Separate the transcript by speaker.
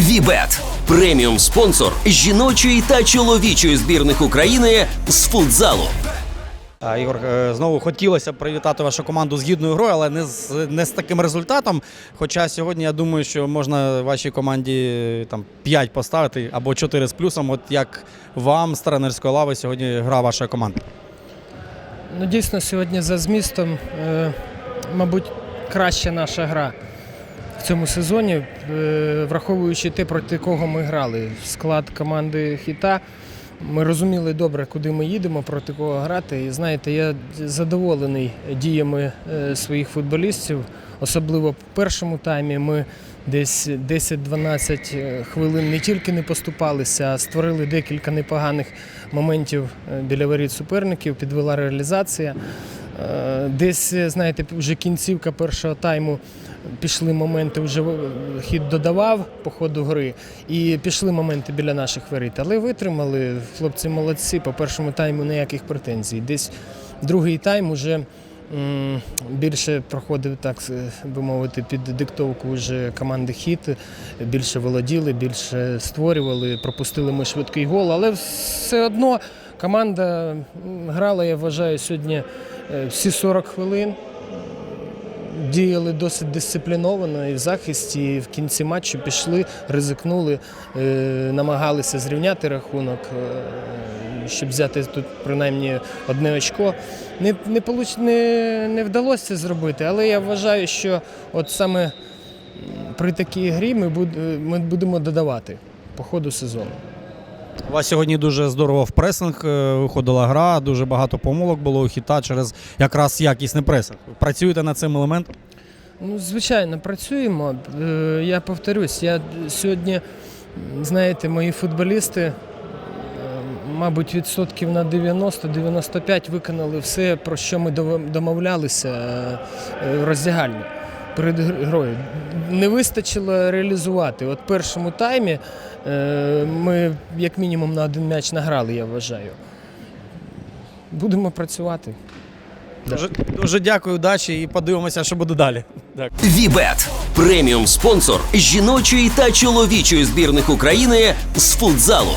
Speaker 1: Вібет преміум спонсор жіночої та чоловічої збірних України з футзалу.
Speaker 2: Ігор, е, знову хотілося б привітати вашу команду з гідною грою, але не з, не з таким результатом. Хоча сьогодні я думаю, що можна вашій команді е, там 5 поставити або 4 з плюсом. От як вам з тренерської лави сьогодні гра вашої команди?
Speaker 3: Ну, дійсно, сьогодні за змістом, е, мабуть, краща наша гра в цьому сезоні, е, враховуючи те, проти кого ми грали. Склад команди Хіта. Ми розуміли добре, куди ми їдемо, проти кого грати. І знаєте, я задоволений діями е, своїх футболістів, особливо в першому таймі. Ми десь 10-12 хвилин не тільки не поступалися, а створили декілька непоганих моментів е, біля воріт суперників, підвела реалізація. Е, Десь, знаєте, вже кінцівка першого тайму пішли моменти, вже хід додавав по ходу гри, і пішли моменти біля наших воріт. Але витримали, хлопці молодці, по першому тайму ніяких претензій. Десь другий тайм уже більше проходив, так е, би мовити, під диктовку вже команди хіт, більше володіли, більше створювали, пропустили ми швидкий гол, але все одно команда грала, я вважаю, сьогодні е, всі 40 хвилин. Діяли досить дисципліновано і в захисті, і в кінці матчу пішли, ризикнули, е, намагалися зрівняти рахунок, е, щоб взяти тут принаймні одне очко. Не, не, не, не вдалося це зробити, але я вважаю, що от саме при такій грі ми, буд, ми будемо додавати по ходу сезону.
Speaker 2: У вас сьогодні дуже здорово в пресинг е, виходила гра, дуже багато помилок було у хіта через якраз якісний пресинг. Працюєте над цим елементом?
Speaker 3: Ну, звичайно, працюємо. Е, Я повторюсь, я сьогодні, знаєте, мої футболісти, е, мабуть, відсотків на 90-95 виконали все, про що ми домовлялися роздягальні перед грою. Не вистачило реалізувати. От в першому таймі е, ми як мінімум на один м'яч награли, я вважаю. Будемо працювати.
Speaker 2: Дуже, дуже дякую, удачі і подивимося, що буде далі.
Speaker 1: Вібет преміум спонсор жіночої та чоловічої збірних України з футзалу.